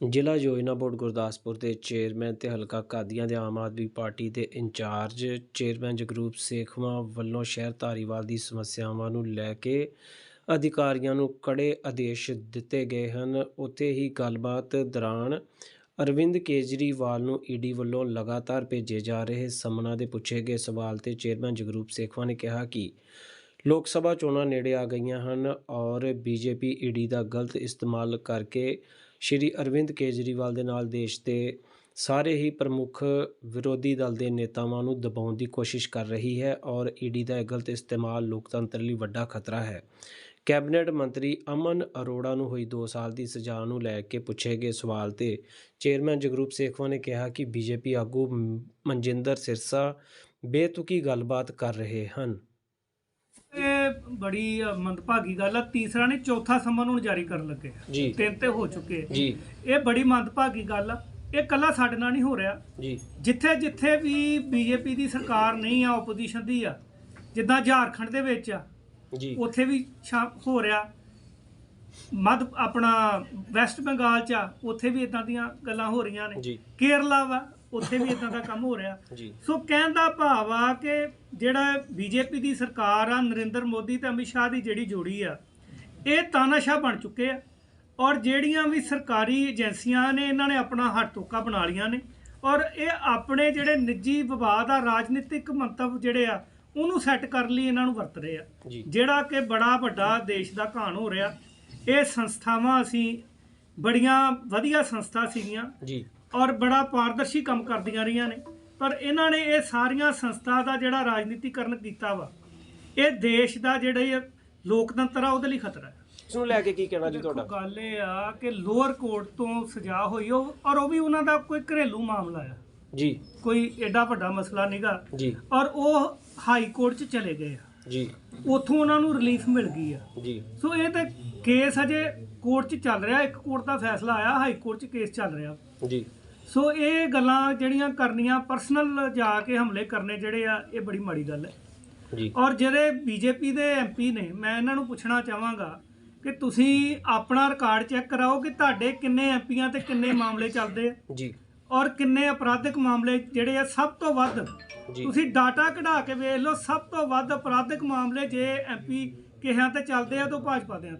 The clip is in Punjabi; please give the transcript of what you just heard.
ਜ਼ਿਲ੍ਹਾ ਯੋਜਨਾ ਬੋਰਡ ਗੁਰਦਾਸਪੁਰ ਦੇ ਚੇਅਰਮੈਨ ਤੇ ਹਲਕਾ ਕਾਦੀਆਂ ਦੇ ਆਮ ਆਦਮੀ ਪਾਰਟੀ ਦੇ in charge, chairman Jagroop Sekhwan ਵੱਲੋਂ ਸ਼ਹਿਰ ਧਾਰੀਵਾਲ ਦੀ ਸਮੱਸਿਆਵਾਂ ਨੂੰ ਲੈ ਕੇ ਅਧਿਕਾਰੀਆਂ ਨੂੰ ਕੜੇ ਆਦੇਸ਼ ਦਿੱਤੇ ਗਏ ਹਨ। ਉੱਥੇ ਹੀ ਗੱਲਬਾਤ ਦੌਰਾਨ ਅਰਵਿੰਦ ਕੇਜਰੀਵਾਲ ਨੂੰ ਈਡੀ ਵੱਲੋਂ ਲਗਾਤਾਰ ਭੇਜੇ ਜਾ ਰਹੇ ਸਮਨਾਂ ਦੇ ਪੁੱਛੇ ਗਏ ਸਵਾਲ ਤੇ ਚੇਅਰਮੈਨ ਜਗਰੂਪ ਸੇਖਵਾਂ ਨੇ ਕਿਹਾ ਕਿ ਲੋਕ ਸਭਾ ਚੋਣਾਂ ਨੇੜੇ ਆ ਗਈਆਂ ਹਨ ਔਰ ਬੀਜੇਪੀ ਈਡੀ ਦਾ ਗਲਤ ਇਸਤੇਮਾਲ ਕਰਕੇ ਸ਼੍ਰੀ ਅਰਵਿੰਦ ਕੇਜਰੀਵਾਲ ਦੇ ਨਾਲ ਦੇਸ਼ ਦੇ ਸਾਰੇ ਹੀ ਪ੍ਰਮੁੱਖ ਵਿਰੋਧੀ ਦਲ ਦੇ ਨੇਤਾਵਾਂ ਨੂੰ ਦਬਾਉਣ ਦੀ ਕੋਸ਼ਿਸ਼ ਕਰ ਰਹੀ ਹੈ ਔਰ ਈਡੀ ਦਾ ਗਲਤ ਇਸਤੇਮਾਲ ਲੋਕਤੰਤਰ ਲਈ ਵੱਡਾ ਖਤਰਾ ਹੈ। ਕੈਬਨਿਟ ਮੰਤਰੀ ਅਮਨ ਅਰੋੜਾ ਨੂੰ ਹੋਈ 2 ਸਾਲ ਦੀ ਸਜ਼ਾ ਨੂੰ ਲੈ ਕੇ ਪੁੱਛੇ ਗਏ ਸਵਾਲ ਤੇ ਚੇਅਰਮੈਨ ਜਗਰੂਪ ਸੇਖਵਾ ਨੇ ਕਿਹਾ ਕਿ ਬੀਜੇਪੀ ਆਗੂ ਮਨਜਿੰਦਰ ਸਿਰਸਾ ਬੇਤੁਕੀ ਗੱਲਬਾਤ ਕਰ ਰਹੇ ਹਨ। ਇਹ ਬੜੀ ਮੰਦਭਾਗੀ ਗੱਲ ਆ ਤੀਸਰਾ ਨਹੀਂ ਚੌਥਾ ਸੰਮਨ ਹੁਣ ਜਾਰੀ ਕਰਨ ਲੱਗੇ ਆ। ਤਿੰਨ ਤੇ ਹੋ ਚੁੱਕੇ ਆ। ਜੀ। ਇਹ ਬੜੀ ਮੰਦਭਾਗੀ ਗੱਲ ਆ। ਇਹ ਕੱਲਾ ਸਾਡੇ ਨਾਲ ਨਹੀਂ ਹੋ ਰਿਹਾ। ਜੀ। ਜਿੱਥੇ ਜਿੱਥੇ ਵੀ ਬੀਜੇਪੀ ਦੀ ਸਰਕਾਰ ਨਹੀਂ ਆ ਆਪੋਜੀਸ਼ਨ ਦੀ ਆ ਜਿੱਦਾਂ ਝਾਰਖੰਡ ਦੇ ਵਿੱਚ ਆ ਜੀ। ਉੱਥੇ ਵੀ ਹੋ ਰਿਹਾ। ਮੱਧ ਆਪਣਾ ਵੈਸਟ ਬੰਗਾਲ ਚ ਆ ਉੱਥੇ ਵੀ ਇਦਾਂ ਦੀਆਂ ਗੱਲਾਂ ਹੋ ਰਹੀਆਂ ਨੇ। ਜੀ। ਕੇਰਲਾ ਵਾ ਉੱਥੇ ਵੀ ਇਦਾਂ ਦਾ ਕੰਮ ਹੋ ਰਿਹਾ। ਜੀ। ਸੋ ਕਹਿਣ ਦਾ ਭਾਵ ਆ ਕਿ ਜਿਹੜਾ ਬੀਜੇਪੀ ਦੀ ਸਰਕਾਰ ਆ ਨਰਿੰਦਰ ਮੋਦੀ ਤੇ ਅਮਿਤ ਸ਼ਾਹ ਦੀ ਜਿਹੜੀ ਜੋੜੀ ਆ ਇਹ ਤਾਨਾਸ਼ਾਹ ਬਣ ਚੁੱਕੇ ਆ। ਔਰ ਜਿਹੜੀਆਂ ਵੀ ਸਰਕਾਰੀ ਏਜੰਸੀਆਂ ਨੇ ਇਹਨਾਂ ਨੇ ਆਪਣਾ ਹੱਥ ਟੋਕਾ ਬਣਾ ਲੀਆਂ ਨੇ। ਔਰ ਇਹ ਆਪਣੇ ਜਿਹੜੇ ਨਿੱਜੀ ਵਿਵਾਦ ਆ ਰਾਜਨੀਤਿਕ ਮੰਤਵ ਜਿਹੜੇ ਆ ਉਹਨੂੰ ਸੈੱਟ ਕਰਨ ਲਈ ਇਹਨਾਂ ਨੂੰ ਵਰਤ ਰਹੇ ਆ। ਜਿਹੜਾ ਕਿ ਬੜਾ ਵੱਡਾ ਦੇਸ਼ ਦਾ ਘਾਣ ਹੋ ਰਿਹਾ ਇਹ ਸੰਸਥਾਵਾਂ ਅਸੀਂ ਬੜੀਆਂ ਵਧੀਆ ਸੰਸਥਾ ਸੀਗੀਆਂ। ਜੀ। ਔਰ ਬੜਾ ਪਾਰਦਰਸ਼ੀ ਕੰਮ ਕਰਦੀਆਂ ਰਹੀਆਂ ਨੇ। ਪਰ ਇਹਨਾਂ ਨੇ ਇਹ ਸਾਰੀਆਂ ਸੰਸਥਾ ਦਾ ਜਿਹੜਾ ਰਾਜਨੀਤੀਕਰਨ ਕੀਤਾ ਵਾ ਇਹ ਦੇਸ਼ ਦਾ ਜਿਹੜਾ ਇਹ ਲੋਕਤੰਤਰ ਆ ਉਹਦੇ ਲਈ ਖਤਰਾ ਹੈ। ਇਸ ਨੂੰ ਲੈ ਕੇ ਕੀ ਕਹਿਣਾ ਜੀ ਤੁਹਾਡਾ? ਗੱਲ ਇਹ ਆ ਕਿ ਲੋਅਰ ਕੋਰਟ ਤੋਂ ਸਜ਼ਾ ਹੋਈ ਉਹ ਔਰ ਉਹ ਵੀ ਉਹਨਾਂ ਦਾ ਕੋਈ ਘਰੇਲੂ ਮਾਮਲਾ ਆ। ਜੀ। ਕੋਈ ਐਡਾ ਵੱਡਾ ਮਸਲਾ ਨਹੀਂਗਾ ਜੀ। ਔਰ ਉਹ ਹਾਈ ਕੋਰਟ 'ਚ ਚਲੇ ਗਏ ਆ। ਜੀ। ਉੱਥੋਂ ਉਹਨਾਂ ਨੂੰ ਰਿਲੀਫ ਮਿਲ ਗਈ ਆ। ਜੀ। ਸੋ ਇਹ ਤੇ ਕੇਸ ਅਜੇ ਕੋਰਟ 'ਚ ਚੱਲ ਰਿਹਾ ਇੱਕ ਕੋਰਟ ਦਾ ਫੈਸਲਾ ਆਇਆ ਹਾਈ ਕੋਰਟ 'ਚ ਕੇਸ ਚੱਲ ਰਿਹਾ। ਜੀ। ਸੋ ਇਹ ਗੱਲਾਂ ਜਿਹੜੀਆਂ ਕਰਨੀਆਂ ਪਰਸਨਲ ਜਾ ਕੇ ਹਮਲੇ ਕਰਨੇ ਜਿਹੜੇ ਆ ਇਹ ਬੜੀ ਮਾੜੀ ਗੱਲ ਹੈ। ਜੀ। ਔਰ ਜਿਹੜੇ ਬੀਜੇਪੀ ਦੇ ਐਮਪੀ ਨੇ ਮੈਂ ਇਹਨਾਂ ਨੂੰ ਪੁੱਛਣਾ ਚਾਹਾਂਗਾ ਕਿ ਤੁਸੀਂ ਆਪਣਾ ਰਿਕਾਰਡ ਚੈੱਕ ਕਰਾਓ ਕਿ ਤੁਹਾਡੇ ਕਿੰਨੇ ਐਮਪੀਆਂ ਤੇ ਕਿੰਨੇ ਮਾਮਲੇ ਚੱਲਦੇ ਆ। ਜੀ। ਔਰ ਕਿੰਨੇ ਅਪਰਾਧਿਕ ਮਾਮਲੇ ਜਿਹੜੇ ਆ ਸਭ ਤੋਂ ਵੱਧ ਤੁਸੀਂ ਡਾਟਾ ਕਢਾ ਕੇ ਵੇਖ ਲਓ ਸਭ ਤੋਂ ਵੱਧ ਅਪਰਾਧਿਕ ਮਾਮਲੇ ਜੇ ਐਮਪੀ ਕਿਹਾਂ ਤੇ ਚੱਲਦੇ ਆ ਤਾਂ ਭਾਜਪਾ ਦੇ ਆ